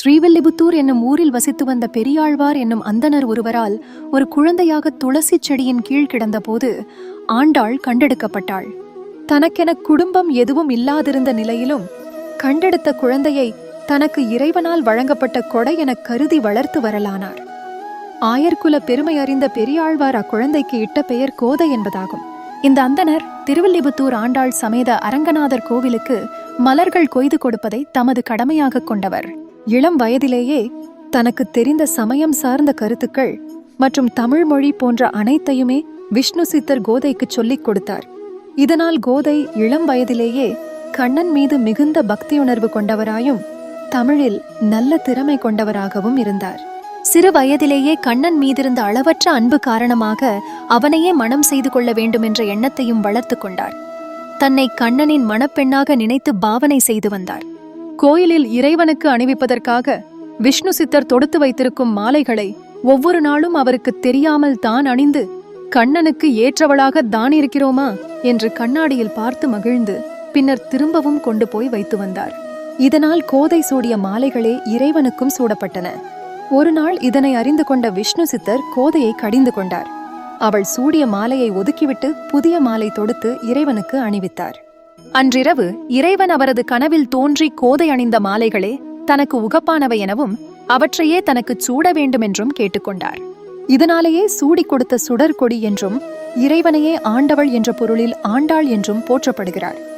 ஸ்ரீவில்லிபுத்தூர் என்னும் ஊரில் வசித்து வந்த பெரியாழ்வார் என்னும் அந்தணர் ஒருவரால் ஒரு குழந்தையாக துளசி செடியின் கீழ் கிடந்தபோது ஆண்டாள் கண்டெடுக்கப்பட்டாள். தனக்கென குடும்பம் எதுவும் இல்லாதிருந்த நிலையிலும் கண்டெடுத்த குழந்தையை தனக்கு இறைவனால் வழங்கப்பட்ட கொடை எனக் கருதி வளர்த்து வரலானார். ஆயர்குல பெருமை அறிந்த பெரியாழ்வார் அக்குழந்தைக்கு இட்ட பெயர் கோதை என்பதாகும். இந்த அந்தணர் திருவில்லிபுத்தூர் ஆண்டாள் சமேத அரங்கநாதர் கோவிலுக்கு மலர்கள் கொய்து கொடுப்பதை தமது கடமையாக கொண்டவர். இளம் வயதிலேயே தனக்கு தெரிந்த சமயம் சார்ந்த கருத்துக்கள் மற்றும் தமிழ் மொழி போன்ற அனைத்தையுமே விஷ்ணு சித்தர் கோதைக்கு சொல்லிக் கொடுத்தார். இதனால் கோதை இளம் வயதிலேயே கண்ணன் மீது மிகுந்த பக்தியுணர்வு கொண்டவராயும் தமிழில் நல்ல திறமை கொண்டவராகவும் இருந்தார். சிறு வயதிலேயே கண்ணன் மீதிருந்த அளவற்ற அன்பு காரணமாக அவனையே மனம் செய்து கொள்ள வேண்டும் என்ற எண்ணத்தையும் வளர்த்து கொண்டார். தன்னை கண்ணனின் மணப்பெண்ணாக நினைத்து பாவனை செய்து வந்தார். கோயிலில் இறைவனுக்கு அணிவிப்பதற்காக விஷ்ணு சித்தர் தொடுத்து வைத்திருக்கும் மாலைகளை ஒவ்வொரு நாளும் அவருக்கு தெரியாமல் தான் அணிந்து கண்ணனுக்கு ஏற்றவளாக தான் இருக்கிறோமா என்று கண்ணாடியில் பார்த்து மகிழ்ந்து பின்னர் திரும்பவும் கொண்டு போய் வைத்து வந்தார். இதனால் கோதை சூடிய மாலைகளே இறைவனுக்கும் சூடப்பட்டன. ஒரு நாள் இதனை அறிந்து கொண்ட விஷ்ணு சித்தர் கோதையை கடிந்து கொண்டார். அவள் சூடிய மாலையை ஒதுக்கிவிட்டு புதிய மாலை தொடுத்து இறைவனுக்கு அணிவித்தார். அன்றிரவு இறைவன் அவரது கனவில் தோன்றி கோதை அணிந்த மாலைகளே தனக்கு உகப்பானவை எனவும் அவற்றையே தனக்குச் சூட வேண்டுமென்றும் கேட்டுக்கொண்டார். இதனாலேயே சூடிக் கொடுத்த சுடர் கொடி என்றும் இறைவனையே ஆண்டவள் என்ற பொருளில் ஆண்டாள் என்றும் போற்றப்படுகிறார்.